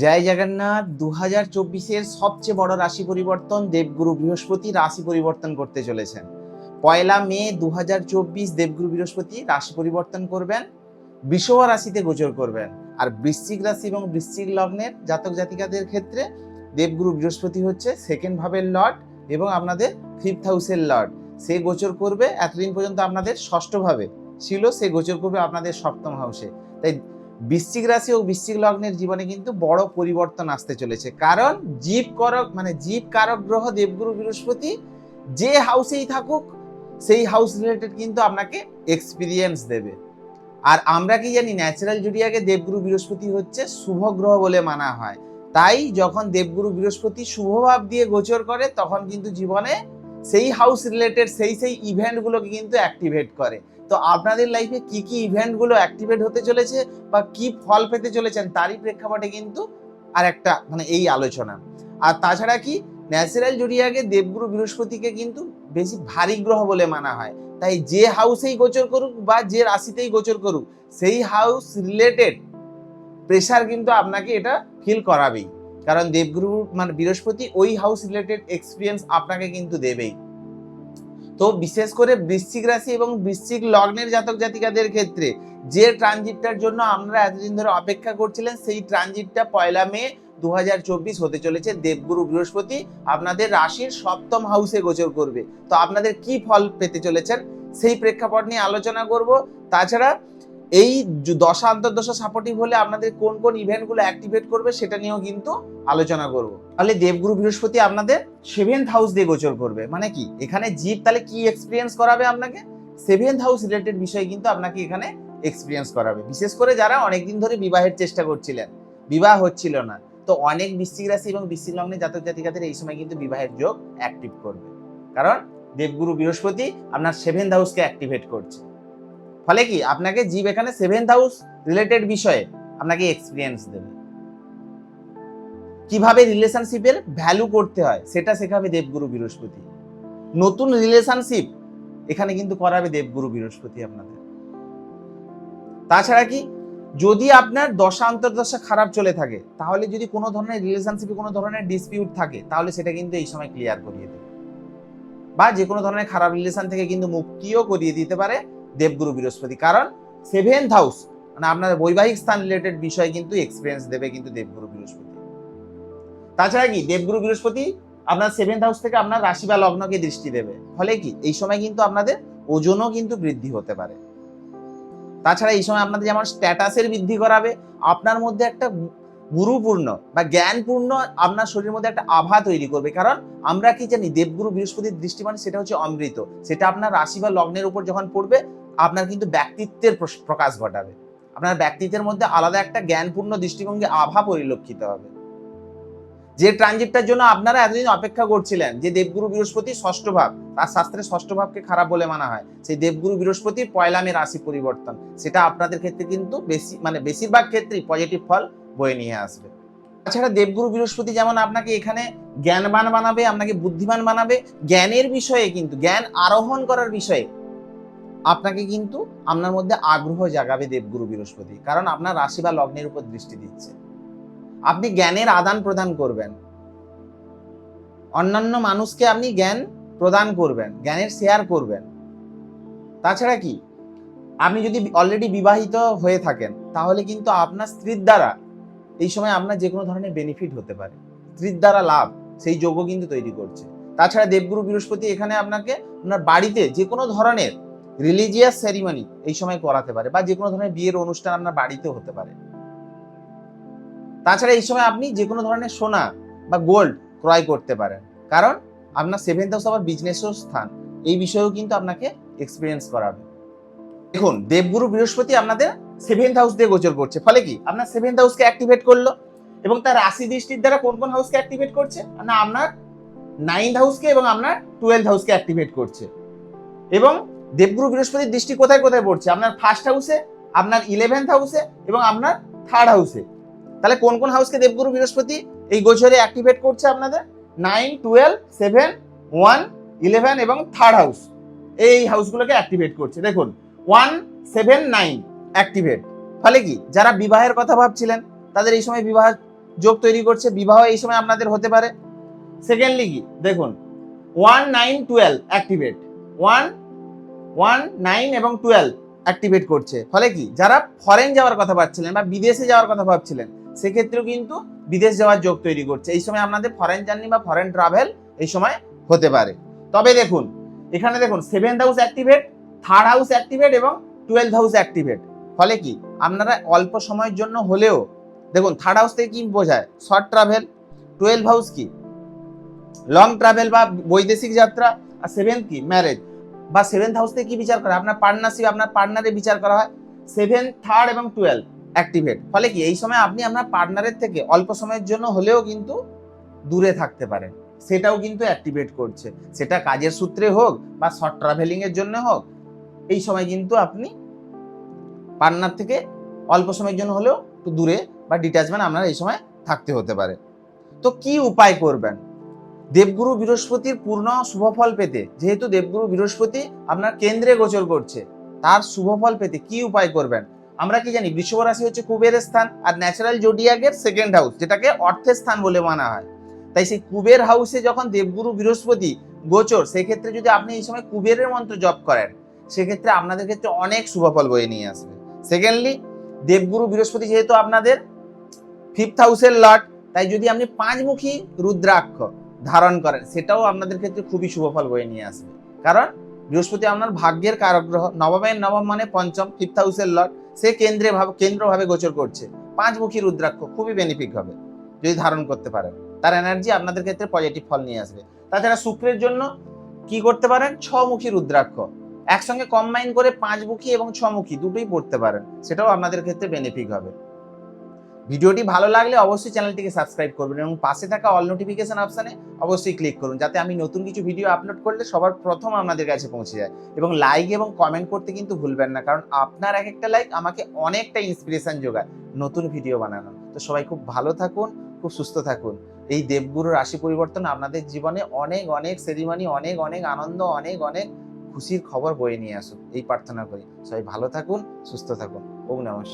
জয় জগন্নাথ দু হাজার চব্বিশের সবচেয়ে বড় রাশি পরিবর্তন, দেবগুরু বৃহস্পতি রাশি পরিবর্তন করতে চলেছেন। পয়লা মে দু হাজার চব্বিশ দেবগুরু বৃহস্পতি রাশি পরিবর্তন করবেন, বৃষভ রাশিতে গোচর করবেন। আর বৃশ্চিক রাশি এবং বৃশ্চিক লগ্নের জাতক জাতিকাদের ক্ষেত্রে দেবগুরু বৃহস্পতি হচ্ছে সেকেন্ড ভাবের লর্ড এবং আপনাদের ফিফথ হাউসের লর্ড। সে গোচর করবে, এতদিন পর্যন্ত আপনাদের ষষ্ঠভাবে ছিল, সে গোচর করবে আপনাদের সপ্তম হাউসে তাই বৃশ্চিক রাশি ও বৃশ্চিক লগ্নের জীবনে কিন্তু বড় পরিবর্তন আসতে চলেছে। কারণ জীব করক মানে জীব কারক গ্রহ, দেবগুরু, বৃহস্পতি যে হাউসেই থাকুক, সেই হাউস রিলেটেড কিন্তু আপনাকে এক্সপিরিয়েন্স দেবে। আর আমরা কি জানি ন্যাচারাল জুডিয়াকে দেবগুরু, বৃহস্পতি হচ্ছে শুভ গ্রহ বলে মানা হয়। তাই যখন দেবগুরু, বৃহস্পতি শুভভাব দিয়ে গোচর করে, তখন কিন্তু জীবনে সেই হাউস রিলেটেড সেই সেই ইভেন্টগুলোকে কিন্তু অ্যাক্টিভেট করে। তো আপনাদের লাইফে কি কি ইভেন্টগুলো অ্যাক্টিভেট হতে চলেছে বা কি ফল পেতে চলেছেন তারই প্রেক্ষাপটে কিন্তু আর একটা মানে এই আলোচনা। আর তাছাড়া কি ন্যাচারাল জুডিয়াকে দেবগুরু বৃহস্পতিকে কিন্তু বেশি ভারী গ্রহ বলে মানা হয়। তাই যে হাউসেই গোচর করুক বা যে রাশিতেই গোচর করুক, সেই হাউস রিলেটেড প্রেশার কিন্তু আপনাকে এটা ফিল করাবেই। কারণ দেবগুরু মানে বৃহস্পতি ওই হাউস রিলেটেড এক্সপিরিয়েন্স আপনাকে কিন্তু দেবেই। তো বিশেষ করে বৃশ্চিক রাশি এবং বৃশ্চিক লগ্নের জাতক জাতিকাদের ক্ষেত্রে যে ট্রানজিটটার জন্য আমরা এতদিন ধরে অপেক্ষা করছিলেন, সেই ট্রানজিটটা পয়লা মে দু হাজার চব্বিশ হতে চলেছে দেবগুরু বৃহস্পতি। আপনাদের রাশির সপ্তম হাউসে গোচর করবে। তো আপনাদের কি ফল পেতে চলেছেন সেই প্রেক্ষাপট নিয়ে আলোচনা করব। তাছাড়া এই দশা অন্তর্দশা সাপোর্টিভ হলে আপনাদের কোন কোন ইভেন্টগুলো অ্যাক্টিভেট করবে সেটা নিয়েও কিন্তু আলোচনা করব। তাহলে দেবগুরু বৃহস্পতি আপনাদের সেভেন্থ হাউস দিয়ে গোচর করবে। মানে কি? এখানে জীব তাহলে কি এক্সপিরিয়েন্স করাবে আপনাকে? সেভেন্থ হাউস রিলেটেড বিষয় কিন্তু আপনাকে এখানে এক্সপিরিয়েন্স করাবে। বিশেষ করে যারা অনেকদিন ধরে বিবাহের চেষ্টা করছিলেন। বিবাহ হচ্ছিল না। তো অনেক বৃশ্চিক রাশি এবং বৃশ্চিক লগ্নে জাতক জাতিকাদের এই সময় কিন্তু বিবাহের যোগ অ্যাক্টিভ করবে। কারণ দেবগুরু বৃহস্পতি আপনার সেভেন্থ হাউসকে অ্যাক্টিভেট করছে। ফলে কি আপনাকে জীব এখানে সেভেন্থ হাউস রিলেটেড বিষয়ে আপনাকে এক্সপিরিয়েন্স দেবে। কীভাবে রিলেশনশিপের ভ্যালু করতে হয় সেটা শেখাবে দেবগুরু বৃহস্পতি। নতুন রিলেশনশিপ এখানে কিন্তু করাবে দেবগুরু বৃহস্পতি আপনাদের। তাছাড়া কি যদি আপনার দশা অন্তর্দশা খারাপ চলে থাকে, তাহলে যদি কোনো ধরনের রিলেশনশিপে কোনো ধরনের ডিসপিউট থাকে, তাহলে সেটা কিন্তু এই সময় ক্লিয়ার করিয়ে দেবে। বা যে কোনো ধরনের খারাপ রিলেশন থেকে কিন্তু মুক্তিও করিয়ে দিতে পারে দেবগুরু বৃহস্পতি। কারণ সেভেন্থ হাউস মানে আপনার বৈবাহিক স্থান রিলেটেড বিষয় কিন্তু এক্সপিরিয়েন্স দেবে কিন্তু দেবগুরু বৃহস্পতি। তাছাড়া কি, দেবগুরু বৃহস্পতি আপনার সেভেন্থ হাউস থেকে আপনার রাশি বা লগ্নকে দৃষ্টি দেবে। ফলে কি, এই সময় কিন্তু আপনাদের ওজনও কিন্তু বৃদ্ধি হতে পারে। তাছাড়া এই সময় আপনাদের যেমন স্ট্যাটাসের বৃদ্ধি করাবে, আপনার মধ্যে একটা গুরুপূর্ণ বা জ্ঞানপূর্ণ আপনার শরীরের মধ্যে একটা আভা তৈরি করবে। কারণ আমরা কি জানি, দেবগুরু বৃহস্পতির দৃষ্টি মানে সেটা হচ্ছে অমৃত। সেটা আপনার রাশি বা লগ্নের উপর যখন পড়বে আপনার কিন্তু ব্যক্তিত্বের প্রকাশ ঘটাবে। আপনার ব্যক্তিত্বের মধ্যে আলাদা একটা জ্ঞানপূর্ণ দৃষ্টিভঙ্গি, আভা পরিলক্ষিত হবে। যে ট্রানজিটটার জন্য আপনারা এতদিন অপেক্ষা করছিলেন যে দেবগুরু বৃহস্পতি ষষ্ঠ ভাব, তার শাস্ত্রে ষষ্ঠ ভাবকে খারাপ বলে মানা হয়, সেই দেবগুরু বৃহস্পতির পয়লা মে রাশি পরিবর্তন, সেটা আপনাদের ক্ষেত্রে কিন্তু বেশি মানে বেশিরভাগ ক্ষেত্রেই পজিটিভ ফল বয়ে নিয়ে আসবে। তাছাড়া দেবগুরু বৃহস্পতি যেমন আপনাকে এখানে জ্ঞানবান বানাবে, আপনাকে বুদ্ধিমান বানাবে, জ্ঞানের বিষয়ে কিন্তু, জ্ঞান আরোহণ করার বিষয়ে আপনাকে কিন্তু আপনার মধ্যে আগ্রহ জাগাবে দেবগুরু বৃহস্পতি, কারণ আপনার রাশি বা লগ্নের উপর দৃষ্টি দিচ্ছে। আপনি জ্ঞানের আদান প্রদান করবেন। অন্যান্য মানুষকে আপনি জ্ঞান প্রদান করবেন, জ্ঞানের শেয়ার করবেন। তাছাড়া কি? আপনি যদি অলরেডি বিবাহিত হয়ে থাকেন, তাহলে কিন্তু আপনার স্ত্রীর দ্বারা এই সময় আপনার যে কোনো ধরনের বেনিফিট হতে পারে। স্ত্রীর দ্বারা লাভ, সেই যোগ্য কিন্তু তৈরি করছে। তাছাড়া দেবগুরু বৃহস্পতি এখানে আপনাকে আপনার বাড়িতে যে কোনো ধরনের রিলিজিয়াস সেরিমনি এই সময় করাতে পারে বা যে কোনো ধরনের বিয়ের অনুষ্ঠান আপনার বাড়িতে হতে পারে। তাছাড়া এই সময় আপনি যে কোনো ধরনের সোনা বা গোল্ড ক্রয় করতে পারেন। কারণ আপনার সেভেন্থ হাউস আবার বিজনেসও স্থান। এই বিষয়েও কিন্তু আপনাকে এক্সপিরিয়েন্স করাবে। দেখুন, দেবগুরু বৃহস্পতি আপনাদের সেভেন্থ হাউস দিয়ে গোচর করছে। ফলে কি? আপনার সেভেন্থ হাউসকে অ্যাক্টিভেট করল এবং তার রাশি দৃষ্টির দ্বারা কোন কোন হাউসকে অ্যাক্টিভেট করছে? না, আপনার নাইন্থ হাউসকে এবং আপনার টুয়েলভ হাউসকে অ্যাক্টিভেট করছে। এবং দেবগুরু বৃহস্পতির দৃষ্টি কোথায় কোথায় পড়ছে? আপনার ফার্স্ট হাউসে আপনার ইলেভেন্থ হাউসে এবং আপনার থার্ড হাউসে তাহলে কোন কোন হাউসকে দেবগুরু বৃহস্পতি এই গোচরে অ্যাক্টিভেট করছে আপনাদের? Nine twelve seven one eleven এবং থার্ড হাউস এই হাউসগুলোকে অ্যাক্টিভেট করছে। দেখুন ওয়ান সেভেন নাইন অ্যাক্টিভেট ফলে কি? যারা বিবাহের কথা ভাবছিলেন, তাদের এই সময় বিবাহ যোগ তৈরি করছে। বিবাহ এই সময় আপনাদের হতে পারে। সেকেন্ডলি কি? দেখুন one nine twelve activate one one, nine এবং টুয়েলভ অ্যাক্টিভেট করছে। ফলে কি? যারা ফরেন যাওয়ার কথা ভাবছিলেন বা বিদেশে যাওয়ার কথা ভাবছিলেন, সেক্ষেত্রেও কিন্তু বিদেশ যাওয়ার যোগ তৈরি করছে। এই সময় আপনাদের ফরেন জার্নি বা ফরেন ট্রাভেল এই সময় হতে পারে। তবে দেখুন, এখানে দেখুন seventh house activate third house activate এবং টুয়েলভ হাউস অ্যাক্টিভেট ফলে কি? আপনারা অল্প সময়ের জন্য হলেও, দেখুন থার্ড হাউস থেকে কি বোঝায়? শর্ট ট্রাভেল টুয়েলভ হাউস কি? লং ট্রাভেল বা বৈদেশিক যাত্রা। আর সেভেন্থ কি? ম্যারেজ বা সেভেন্থ হাউস থেকে কি বিচার করা? হয়? আপনার পার্টনারশিপ আপনার পার্টনারে বিচার করা হয়। সেভেন থার্ড এবং টুয়েলভ অ্যাক্টিভেট ফলে কি? এই সময় আপনি আপনার পার্টনারের থেকে অল্প সময়ের জন্য হলেও কিন্তু দূরে থাকতে পারেন। সেটাও কিন্তু অ্যাক্টিভেট করছে। সেটা কাজের সূত্রে হোক বা শর্ট ট্রাভেলিং এর জন্য হোক, এই সময় কিন্তু আপনি পার্টনার থেকে অল্প সময়ের জন্য হলেও একটু দূরে বা ডিট্যাচমেন্ট আপনার এই সময় থাকতে হতে পারে। তো কি উপায় করবেন? দেবগুরু বৃহস্পতির পূর্ণ শুভফল পেতে, যেহেতু দেবগুরু বৃহস্পতি আপনার কেন্দ্রে গোচর করছে, তার শুভফল পেতে কি উপায় করবেন? আমরা কি জানি, বৃষভ রাশি হচ্ছে কুবেরের স্থান আর ন্যাচারাল জোডিয়াগের সেকেন্ড হাউস যেটাকে অর্থের স্থান বলে মানা হয়। তাই সেই কুবের হাউসে যখন দেবগুরু বৃহস্পতি গোচর, সেক্ষেত্রে যদি আপনি এই সময় কুবেরের মন্ত্র জপ করেন, সেক্ষেত্রে আপনাদের ক্ষেত্রে অনেক শুভফল বয়ে নিয়ে আসবে। সেকেন্ডলি দেবগুরু বৃহস্পতি যেহেতু আপনাদের ফিফথ হাউসের লট তাই যদি আপনি পাঁচমুখী রুদ্রাক্ষ ধারণ করেন, সেটাও আপনাদের ক্ষেত্রে খুবই শুভফল বয়ে নিয়ে আসবে। কারণ বৃহস্পতি আপনার ভাগ্যের কারক গ্রহ নবমের নবম মানে পঞ্চম, ফিফথ হাউসের লট সে কেন্দ্রে ভাবে কেন্দ্রভাবে গোচর করছে। পাঁচমুখী রুদ্রাক্ষ খুবই বেনিফিক হবে, যদি ধারণ করতে পারেন। তার এনার্জি আপনাদের ক্ষেত্রে পজিটিভ ফল নিয়ে আসবে। তাছাড়া শুক্রের জন্য কি করতে পারেন? ছমুখী রুদ্রাক্ষ। একসঙ্গে কম্বাইন করে পাঁচমুখী এবং ছমুখী দুটোই পড়তে পারেন, সেটাও আপনাদের ক্ষেত্রে বেনিফিক হবে। ভিডিওটি ভালো লাগলে অবশ্যই চ্যানেলটিকে সাবস্ক্রাইব করবেন এবং পাশে থাকা অল নোটিফিকেশন অপশানে অবশ্যই ক্লিক করুন, যাতে আমি নতুন কিছু ভিডিও আপলোড করলে সবার প্রথম আপনাদের কাছে পৌঁছে যায়। এবং লাইক এবং কমেন্ট করতে কিন্তু ভুলবেন না, কারণ আপনার এক একটা লাইক আমাকে অনেকটা ইন্সপিরেশন যোগায় নতুন ভিডিও বানানো তো সবাই খুব ভালো থাকুন, খুব সুস্থ থাকুন। এই দেবগুরু রাশি পরিবর্তন আপনাদের জীবনে অনেক অনেক সেরিমানি অনেক অনেক আনন্দ, অনেক অনেক খুশির খবর বয়ে নিয়ে আসুন এই প্রার্থনা করি। সবাই ভালো থাকুন, সুস্থ থাকুন। ওম নমঃ